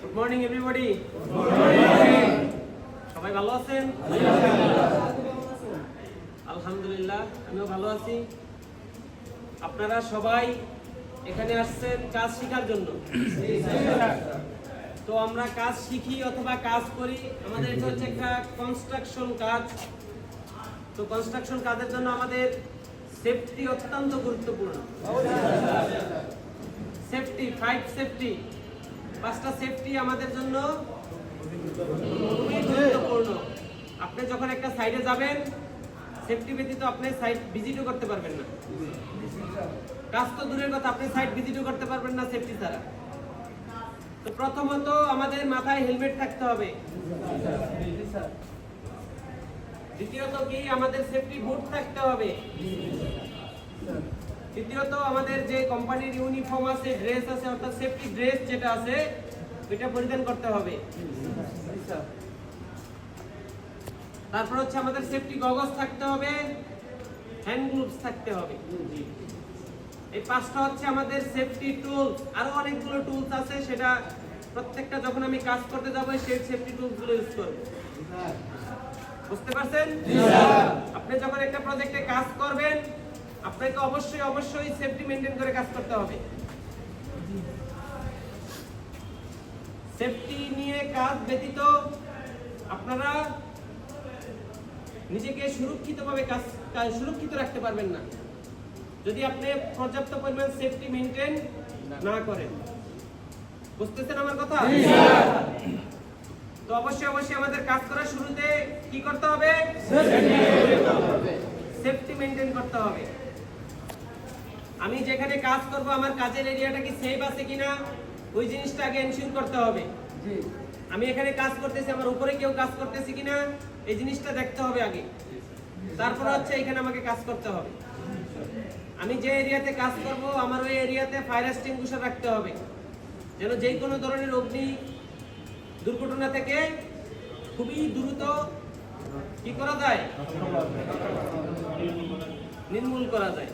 Good morning everybody সবাই ভালো আছেন? আলহামদুলিল্লাহ, আমিও ভালো আছি। আপনারা সবাই এখানে আসছেন কাজ শেখার জন্য। তো আমরা কাজ শিখি অথবা কাজ করি, আমাদের এটা হচ্ছে একটা কনস্ট্রাকশন কাজ। তো কনস্ট্রাকশন কাজের জন্য আমাদের সেফটি অত্যন্ত গুরুত্বপূর্ণ। সেফটি ফাইভ সেফটি পাঁচটা সেফটি আমাদের জন্য খুবই গুরুত্বপূর্ণ। আপনি যখন একটা সাইডে যাবেন সেফটি ব্যতীত আপনি সাইট ভিজিটও করতে পারবেন না। কাজ তো দূরের কথা আপনি সাইট ভিজিটও করতে পারবেন না সেফটি ছাড়া। তো প্রথমত আমাদের মাথায় হেলমেট থাকতে হবে। দ্বিতীয়ত কি আমাদের সেফটি বুট থাকতে হবে। তৃতীয়ত আমাদের যে কোম্পানির ইউনিফর্ম আছে ড্রেস আছে অর্থাৎ সেফটি ড্রেস যেটা আছে ওইটা পরিধান করতে হবে। তারপর হচ্ছে আমাদের সেফটি গগলস থাকতে হবে হ্যান্ড গ্লোভস থাকতে হবে। এই পাঁচটা হচ্ছে আমাদের সেফটি টুলস আরও অনেকগুলো টুলস আছে সেটা প্রত্যেকটা যখন আমি কাজ করতে যাব সেই সেফটি টুলসগুলো ইউজ করব। বুঝতে পারছেন? আপনি যখন একটা প্রজেক্টে কাজ করবেন আপনাকে অবশ্যই অবশ্যই সেফটি মেনটেন করে কাজ করতে হবে। সেফটি নিয়ে কাজ ব্যতীত আপনারা নিজেকে সুরক্ষিতভাবে কাজ কাজ- সুরক্ষিত রাখতে পারবেন না। যদি আপনি পর্যাপ্ত পরিমাণ সেফটি মেনটেন না করেন। বুঝতেছেন আমার কথা? তো অবশ্যই অবশ্যই আমাদের কাজ করার শুরুতে কি করতে হবে? সেফটি মেনটেন করতে হবে। আমি যেখানে কাজ করব আমার কাজের এরিয়াটা কি সেফ আছে কিনা ওই জিনিসটা আগে এনশিওর করতে হবে। আমি এখানে কাজ করতেছি আমার উপরে কেউ কাজ করতেছি কিনা এই জিনিসটা দেখতে হবে আগে। তারপর হচ্ছে এখানে আমাকে কাজ করতে হবে। আমি যে এরিয়াতে কাজ করব আমার ওই এরিয়াতে ফায়ার এক্সটিংগুইশার রাখতে হবে। যেন যে কোনো ধরনের অগ্নি দুর্ঘটনা থেকে খুবই দ্রুত কি করা যায়? নির্মূল করা যায়।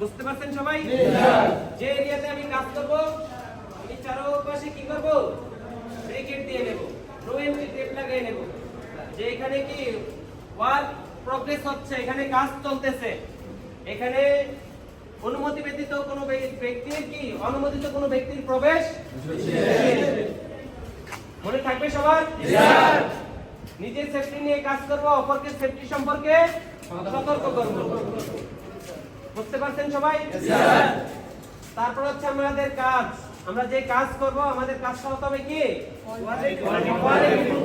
বুঝতে পারছেন সবাই? যে এরিয়াতে আমি কাজ করব আমি চারপাশে কি করব? ব্রিকেট দিয়ে নেব নো এন্ট্রি টেপ লাগিয়ে নেব। যে এখানে কি ওয়ার্ক প্রগ্রেস হচ্ছে এখানে কাজ চলতেছে। এখানে অনুমতি ব্যতীত কোনো ব্যক্তি- ব্যক্তির কি? অনুমোদিত কোনো ব্যক্তির প্রবেশ? মনে থাকবে সবার? নিজের সেফটি নিয়ে কাজ করব অপরকে সেফটি সম্পর্কে সতর্ক করব। বুঝতে পারছেন সবাই? তারপর হচ্ছে আমাদের কাজ। আমরা যে কাজ করব আমাদের কাজটা হতে হবে কি?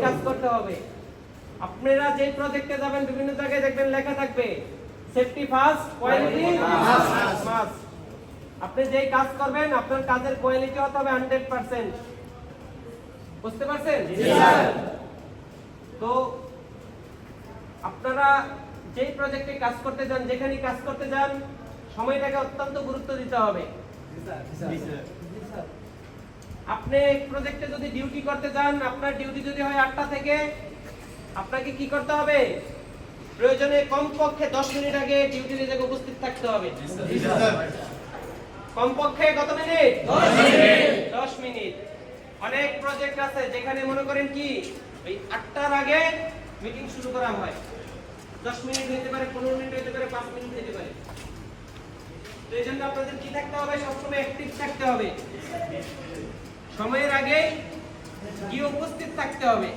কাজ করতে হবে। আপনারা যে প্রজেক্টে যাবেন বিভিন্ন জায়গায় দেখবেন লেখা থাকবে সেফটি ফার্স্ট কোয়ালিটি মাস্ট আপনি যেই কাজ করবেন আপনার কাজের কোয়ালিটি হতে হবে হান্ড্রেড পার্সেন্ট বুঝতে পারছেন? তো আপনারা যেই প্রজেক্টে কাজ করতে যান যেখানে কাজ করতে যান সময়টাকে অত্যন্ত গুরুত্ব দিতে হবে। আপনি প্রজেক্টে যদি ডিউটি করতে যান আপনার ডিউটি যদি হয় আটটা থেকে আপনাকে কি করতে হবে? প্রয়োজনে কমপক্ষে দশ মিনিট আগে ডিউটি জায়গায় উপস্থিত থাকতে হবে। কমপক্ষে কত মিনিট? দশ মিনিট। অনেক প্রজেক্ট আছে যেখানে মনে করেন কি ওই আটটার আগে মিটিং শুরু করা হয়। দশ মিনিট হতে পারে, পনেরো মিনিট হতে পারে, পাঁচ মিনিট হতে পারে। তো এই জন্য আপনাদের কি থাকতে হবে? সবসময় অ্যাক্টিভ থাকতে হবে। সময়ের আগে গিয়ে উপস্থিত থাকতে হবে।